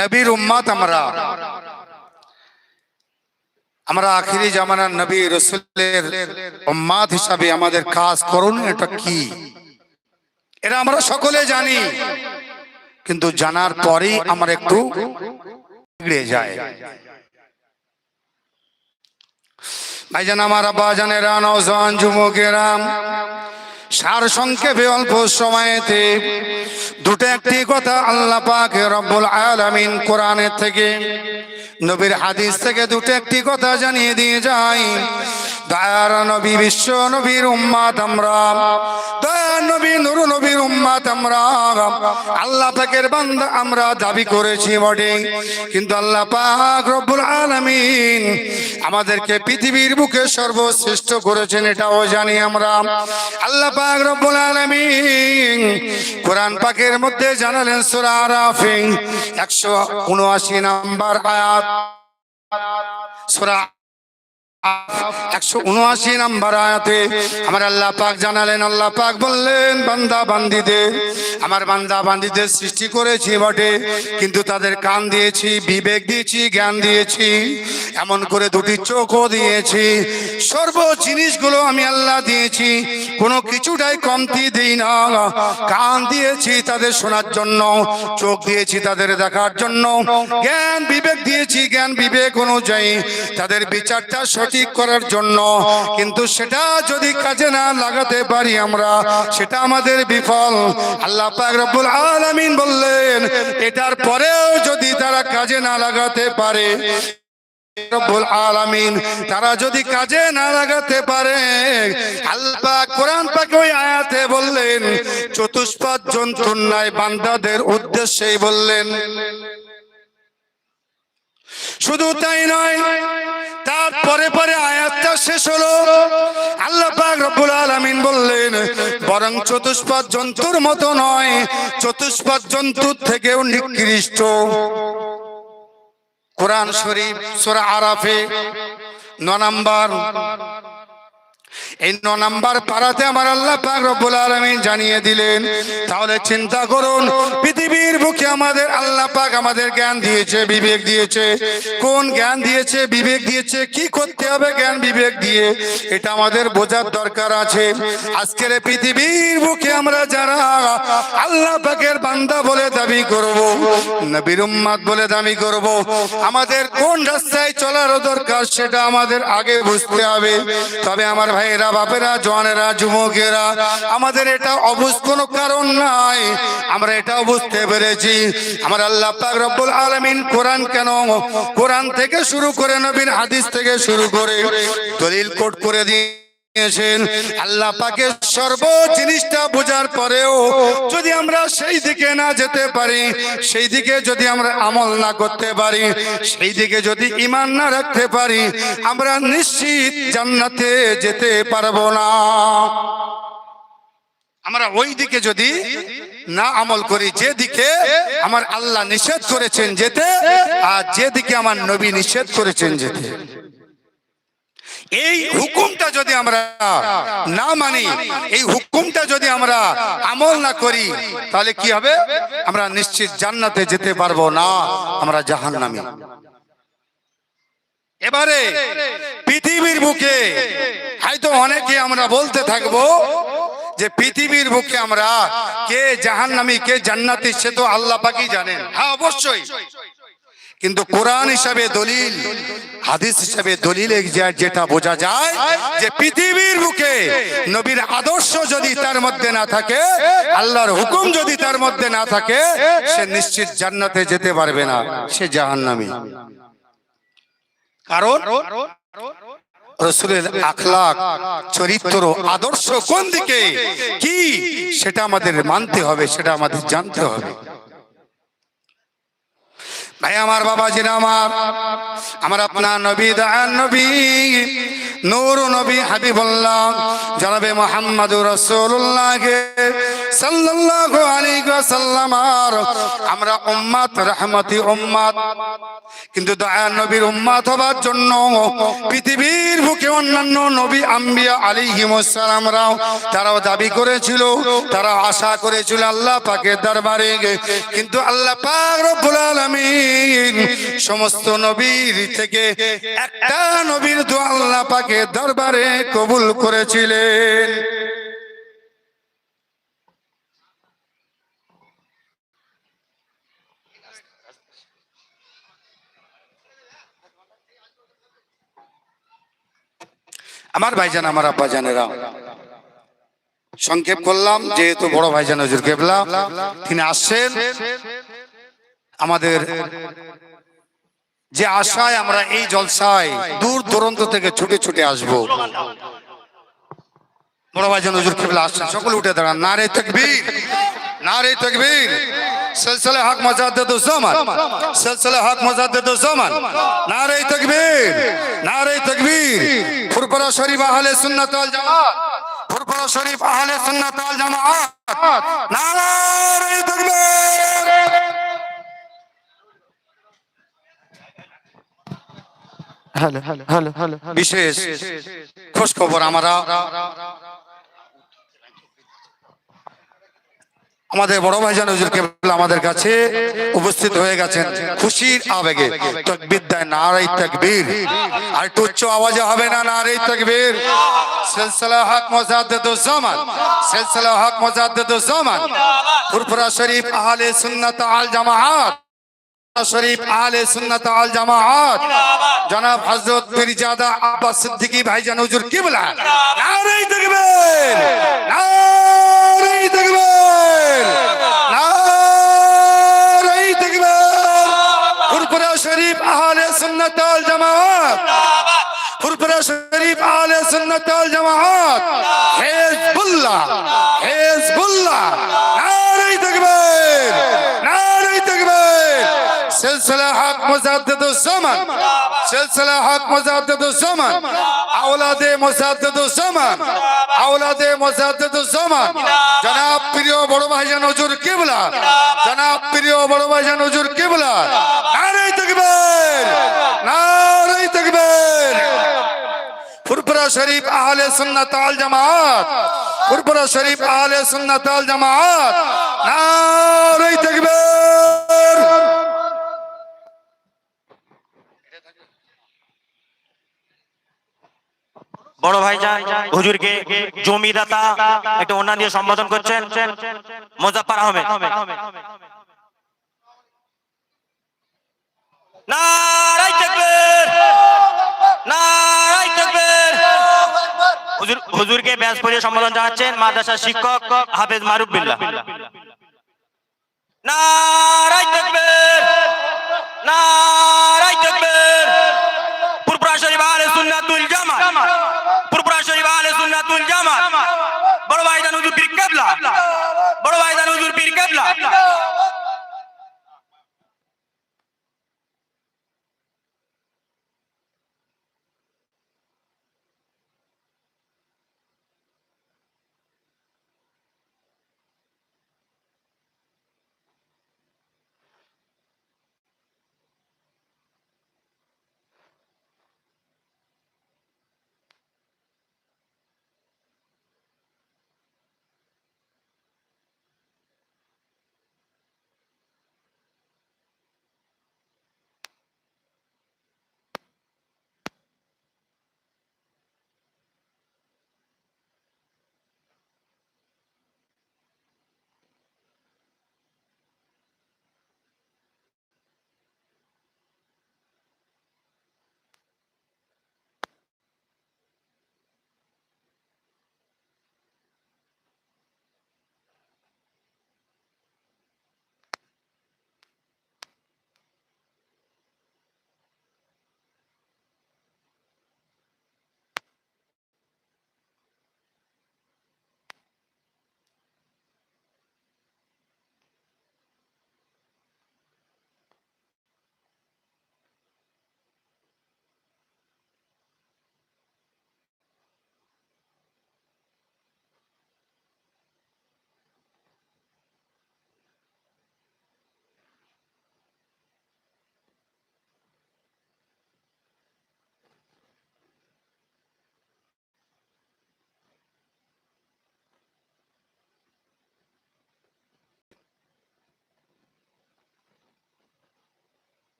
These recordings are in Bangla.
নবীর উম্মাত আমরা। আমরা আখিরি জামানার নবী রসুলের উম্মাত হিসাবে আমাদের কাজ করুন, এটা কি? এটা আমরা সকলে জানি। কিন্তু জানার পরেই আমরা একটু বিগড়ে যায় ভাইজান, আমার আব্বা জানেরা নওজওয়ান যুবকেরা সার সংক্ষেপে অল্প সময়েতে দুটো একটি কথা আল্লাহ পাক রব্বুল আলামিন কোরআনের থেকে, নবীর হাদিস থেকে দুটো একটি কথা জানিয়ে দিয়ে যাই দয়ার নবী, বিশ্ব নবীর উম্মাত আমরা। দয়ার নবী, নুর নবীর উম্মাত আমরা। আল্লাহ পাকের বান্দা আমরা দাবি করেছি বটে। কিন্তু আল্লাহ পাক রব্বুল আলামিন আমাদেরকে পৃথিবীর বুকে সর্বশ্রেষ্ঠ করেছেন, এটাও জানি আমরা। আল্লাহ পাক রব্বুল আলামিন কোরআন পাকের মধ্যে জানালেন সূরা আরাফে 179 নাম্বার আয়াত। সূরা একশো উনআশি নাম্বার আয়াতে আমার আল্লাহ পাক জানালেন, আল্লাহ পাক বললেন, বান্দা বান্দিদের, আমার বান্দা বান্দিদের সৃষ্টি করেছি বটে, কিন্তু তাদের কান দিয়েছি, বিবেক দিয়েছি, জ্ঞান দিয়েছি, এমন করে দুটি চোখও দিয়েছি, সর্ব জিনিসগুলো আমি আল্লাহ দিয়েছি, কোনো কিছুটাই কমতি দিই না। কান দিয়েছি তাদের শোনার জন্য, চোখ দিয়েছি তাদের দেখার জন্য, জ্ঞান, বিবেক দিয়েছি, জ্ঞান, বিবেক অনুযায়ী তাদের বিচারটা সঠিক করার জন্য। কিন্তু সেটা যদি কাজে না লাগাতে পারি আমরা, সেটা আমাদের বিফল। আল্লাহ পাক রব্বুল আলামিন বললেন, এটার পরেও যদি তারা কাজে না লাগাতে পারে তারা যদি কাজে না লাগাতে পারে, আল্লাহ কোরআন আয়াতে বললেন, চতুষ্পাদ জন্তুর নাই বান্দাদের উদ্দেশ্যেই বললেন শুধু তাই নয় তারপরে পরে আয়াতটা শেষ হলো। আল্লাহ পাক রব্বুল আলামিন বললেন, বরং চতুষ্পদ জন্তুর মতো নয় চতুষ্পদ জন্তুর থেকেও নিকৃষ্ট। কোরআন শরীফ, সোরা আরাফে, ন নাম্বার। এই ন নাম্বার পাড়াতে আমার আল্লাহ পাক রব্বুল আলামিন জানিয়ে দিলেন, তাহলে চিন্তা করুন, পৃথিবীর বুকে আমাদের আল্লাহ পাক আমাদের জ্ঞান দিয়েছে, বিবেক দিয়েছে। কোন জ্ঞান দিয়েছে, বিবেক দিয়েছে, কি করতে হবে জ্ঞান বিবেক দিয়ে, এটা আমাদের বোঝার দরকার আছে। আজকের পৃথিবীর বুকে আমরা যারা আল্লাহ পাকের বান্দা বলে দাবি করব, নবীর উম্মাদ বলে দাবি করব, আমাদের কোন রাস্তায় চলার দরকার সেটা আমাদের আগে বুঝতে হবে। তবে আমার ভাইয়েরা বাপেরা, জোয়ানেরা, যুবকেরা, আমাদের এটা অবুঝ কোনো কারণ নাই। আমরা এটাও বুঝতে পেরেছি। আমার আল্লাহ পাক রব্বুল আলামিন কোরআন কেন কোরআন থেকে শুরু করে নবীন হাদিস থেকে শুরু করে দলিল কোট করে দিয়ে আল্লাহ পাকে সর্ব জিনিসটা বোঝার পরেও যদি আমরা সেই দিকে না যেতে পারি, সেই দিকে যদি আমরা আমল না করতে পারি, সেই দিকে যদি ইমান না রাখতে পারি, আমরা নিশ্চিত জান্নাতে যেতে পারব না। আমরা ওই দিকে যদি না আমল করি, যে দিকে আমার আল্লাহ নিষেধ করেছেন যেতে, আর যে দিকে আমার নবী নিষেধ করেছেন যেতে। এই হুকুমটা যদি আমরা না মানি এই হুকুমটা যদি আমরা আমল না করি তাহলে কি হবে? আমরা নিশ্চিত জান্নাতে যেতে পারব না আমরা জাহান্নামী। এবারে পৃথিবীর বুকে হয়তো অনেকে আমরা বলতে থাকব যে পৃথিবীর বুকে আমরা কে জাহান্নামী কে জান্নাতি সে তো আল্লাহ পাকি জানেন। হ্যাঁ অবশ্যই। কিন্তু কোরআন হিসাবে দলিল, হাদিস হিসাবে দলিলে যেটা বোঝা যায় যে পৃথিবীর বুকে নবীর আদর্শ যদি তার মধ্যে না থাকে, আল্লাহর হুকুম যদি তার মধ্যে না থাকে, সে নিশ্চিত জান্নাতে যেতে পারবে না, সে জাহান্নামী। কারণ রসুলের আখলাক, চরিত্র, আদর্শ কোন দিকে, কি সেটা আমাদের মানতে হবে, সেটা আমাদের জানতে হবে। ভাই আমার বাবা জিরা আমার আমার আপনার নবী দান নবী নূর নবী হাবিবুল্লাহ, জনাবে মোহাম্মদুর রাসূলুল্লাহ সাল্লাল্লাহু আলাইহি ওয়াসাল্লাম। আমরা উম্মত, রহমতি উম্মত। কিন্তু নবীর উম্মাত জন্য পৃথিবীর বুকে অন্যান্য নবী আম্বিয়া তারাও দাবি করেছিল তারা আশা করেছিল আল্লাহ পাকের দরবারে। কিন্তু আল্লাহ পাক রব্বুল আলামিন সমস্ত নবীর থেকে একটা নবীর দোয়া আল্লাহ পাকের দরবারে কবুল করেছিলেন। আমার ভাইজান, আমার আব্বা জানেরা, সংক্ষেপ করলাম, যেহেতু বড় ভাইজান হজুর কেবলা, তিনি আসছেন। আমাদের যে আশায় আমরা এই জলসায় দূর দূরান্ত থেকে ছুটে ছুটে আসব। বড় ভাইজান হজুর কেবলা আসছেন, সকলে উঠে দাঁড়ান। নারে তকবীর নারে তকবীর। সিলসিলা হক মজাদ্দুজ জামান, সিলসিলা হক মজাদ্দুজ জামান। নারে তকবীর নারে তকবীর। ফুরফুরা শরীফ আহলে সুন্নাত ওয়াল জামাত, ফুরফুরা শরীফ আহলে সুন্নাত ওয়াল জামাত। নারে তকবীর। বিশেষ খোঁজ খবর আমরা আমাদের বড় ভাইজান হুজুর কেবল আমাদের কাছে উপস্থিত হয়ে গেছেন। খুশির আবেগে। আর হবে না হক হক শরীফ আহলে সুন্নাত আল জামাআত শরীফ আলে সুন্নাত আল জামাআত জনাব হযরত পীরজাদা আব্বাস সিদ্দিকী ভাইজান হুজুর কিবলা। নারে তাকবীর। নারে তাকবীর। নারে তাকবীর। ফুরফুরা শরীফ আহলে সুন্নাত আল জামাআত ফুরফুরা শরীফ আহলে সুন্নাত আল জামাআত হিজবুল্লাহ। হিজবুল্লাহ। নারে তাকবীর। সিলসিলা হক মুজাদ্দিদুজ জামান। সিলসিলা হক মুজাদ্দিদুজ জামান। আওলাদে মুজাদ্দিদুজ জামান। আওলাদে মুজাদ্দিদুজ জামান। জনাব প্রিয় বড় ভাইজান হুজুর কিবলা। জনাব প্রিয় বড় ভাইজান হুজুর কিবলা। নারে তাকবীর। নারে তাকবীর। ফুরফুরা শরীফ আহলে সুন্নাত আল জামাত। ফুরফুরা শরীফ আহলে সুন্নাত আল জামাত নারে তাকবীর বড় ভাই হুজুরকে জমিদাতা একটা অন্যান্য দিয়ে সম্বোধন করছেন। মোজাফফর আহমেদ। হুজুরকে ব্যাস সম্বোধন জানাচ্ছেন মাদ্রাসার শিক্ষক হাফেজ মারুফ বিল্লাহ। নারাই পীর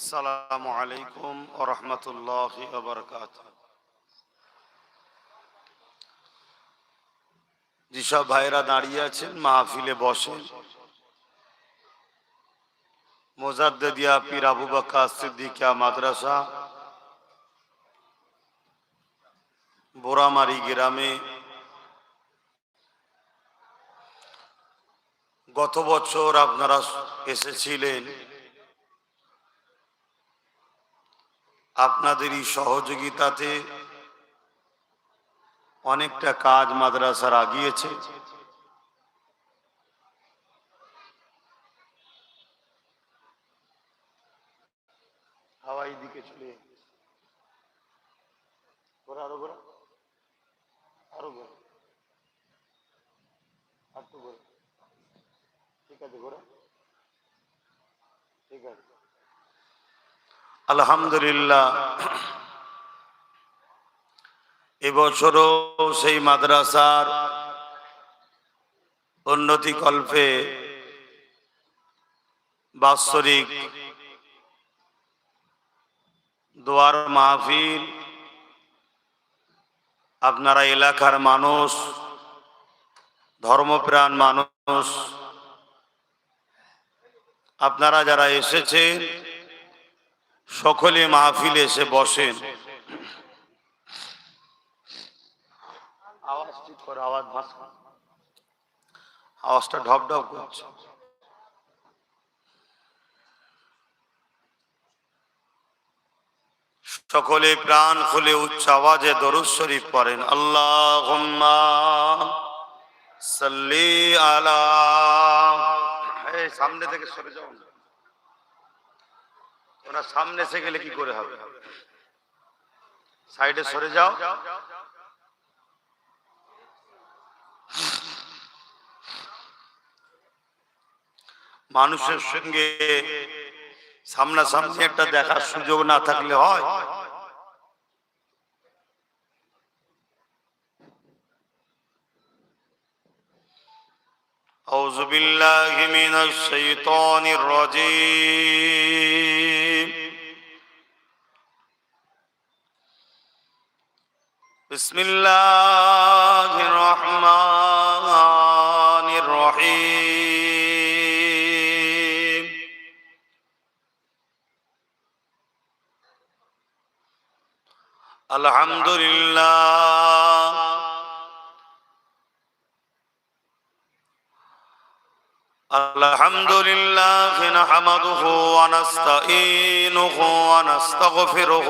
আসসালামু আলাইকুম ওরহমতুল্লাহ বরকাত যেসব ভাইরা দাঁড়িয়ে আছেন, মাহফিলে বসেন মোজাদ্দিয়া পীর আবু বাক্কা সিদ্দিকিয়া মাদ্রাসা, বোরামারি গ্রামে গত বছর আপনারা এসেছিলেন। আপনাদেরই সহযোগিতাতে অনেকটা কাজ মাদ্রাসার আগিয়েছে। হাওয়াই দিকে চলে আরও আরও ঘোরা। ঠিক আছে, ঘোরা। ঠিক আছে। আলহামদুলিল্লাহ। এবছরও সেই মাদ্রাসার উন্নতি কল্পে বাৎসরিক দোয়ার মাহফিল। আপনারা এলাকার মানুষ, ধর্মপ্রাণ মানুষ, আপনারা যারা এসেছেন সকলে মাহফিলে এসে বসেন। আওয়াজ ঠিক করে আওয়াজ আওয়াজটা ঢপ ঢপ করছে। সকলে প্রাণ খুলে উচ্চ আওয়াজে দরুদ শরীফ পড়েন। আল্লাহ সাল্লি আলা সামনে থেকে সরে যাও না। ওরা সামনে এসে গেলে কি করে হবে সাইডে সরে যাও মানুষের সঙ্গে সামনাসামনি একটা দেখার সুযোগ না থাকলে হয় أعوذ بالله من الشيطان الرجيم بسم الله الرحمن الرحيم الحمد لله الحمد لله نحمده ونستعينه ونستغفره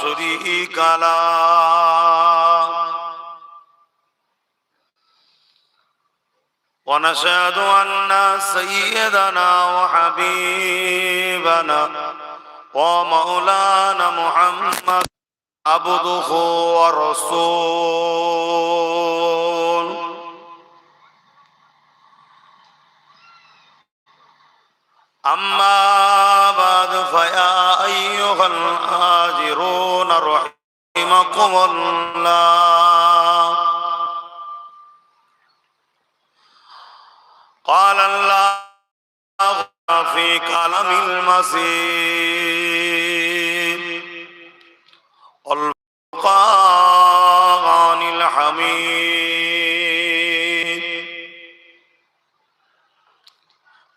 شريك له ونشهد أن سيدنا وحبيبنا ومولانا محمد عبده ورسول أما بعد فيا أيها الهاجرون رحمكم الله قال الله في كلام المسيح والفرقان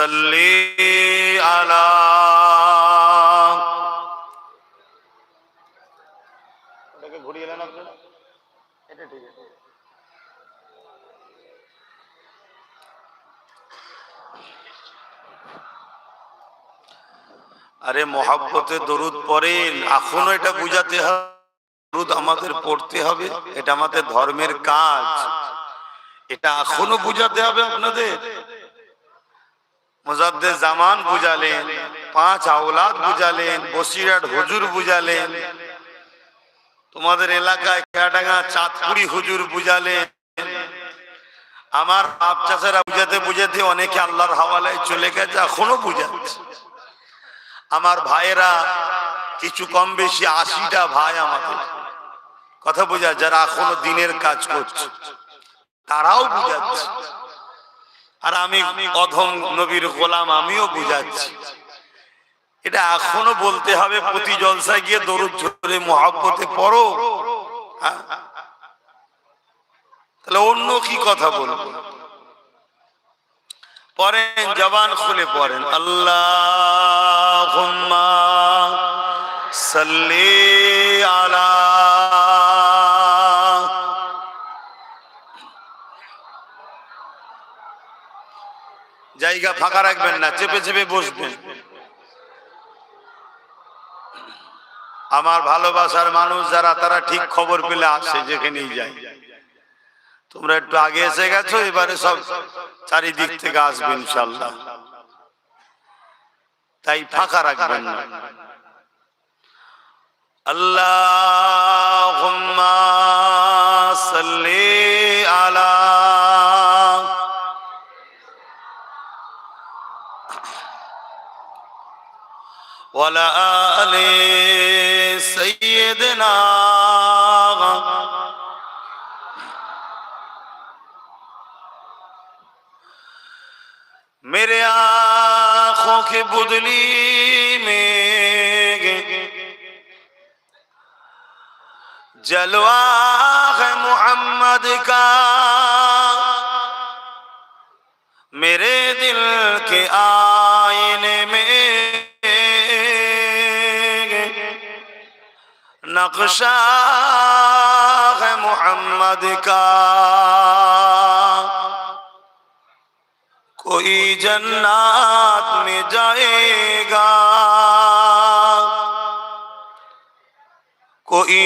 صل على ঘুরিয়ে এলেন আপনারা এটা ঠিক আছে আরে মহাব্বতে দরুদ পড়েন এখনো এটা বুঝাতে হবে দরুদ আমাদের পড়তে হবে এটা আমাদের ধর্মের কাজ এটা এখনো বুঝাতে হবে আপনাদের মুজাদ্দে জামান বুঝালেন, পাঁচ আওলাদ বুঝালেন, বসিরহাট হুজুর বুঝালেন। তোমাদের এলাকায় খেয়াডাঙ্গা, চাঁদপুরি হুজুর বুঝালেন। আমার বাপ চাষেরা বুঝাতে বুঝাতে অনেকে আল্লাহর হাওয়ালায় চলে গেছে, এখনও বুঝাচ্ছে। আমার ভাইয়েরা, কিছু কম বেশি আশিটা ভাই আমাদের। কথা বোঝা, যারা এখনও দিনের কাজ করছে, তারাও বুঝাচ্ছে। আর আমি অধম নবীর গোলাম আমিও বুঝাচ্ছি। এটা এখনও বলতে হবে প্রতি জলসায় গিয়ে দরুদ ঝরে মহাব্বতে পড়ো। হ্যাঁ? তাহলে অন্য কি কথা বলব? পড়েন, জবান খুলে পড়েন। আল্লাহ সাল্লি আলা জায়গা ফাঁকা রাখবেন না, চেপে চেপে বসবেন। আমার ভালোবাসার মানুষ যারা, তারা ঠিক খবর পেলে আসে যেখানেই যায়। তোমরা একটু আগে এসে গেছো, এবারে সব চারিদিক থেকে আসবে ইনশাল্লাহ তাই ফাঁকা রাখবেন না। আল্লাহ সাল্লি আলা ولا آل سیدنا میرے آنکھوں کی بدلی میں جلوہ ہے محمد کا میرے دل کے آ نقشہ ہے محمد کا کوئی جنات میں جائے گا کوئی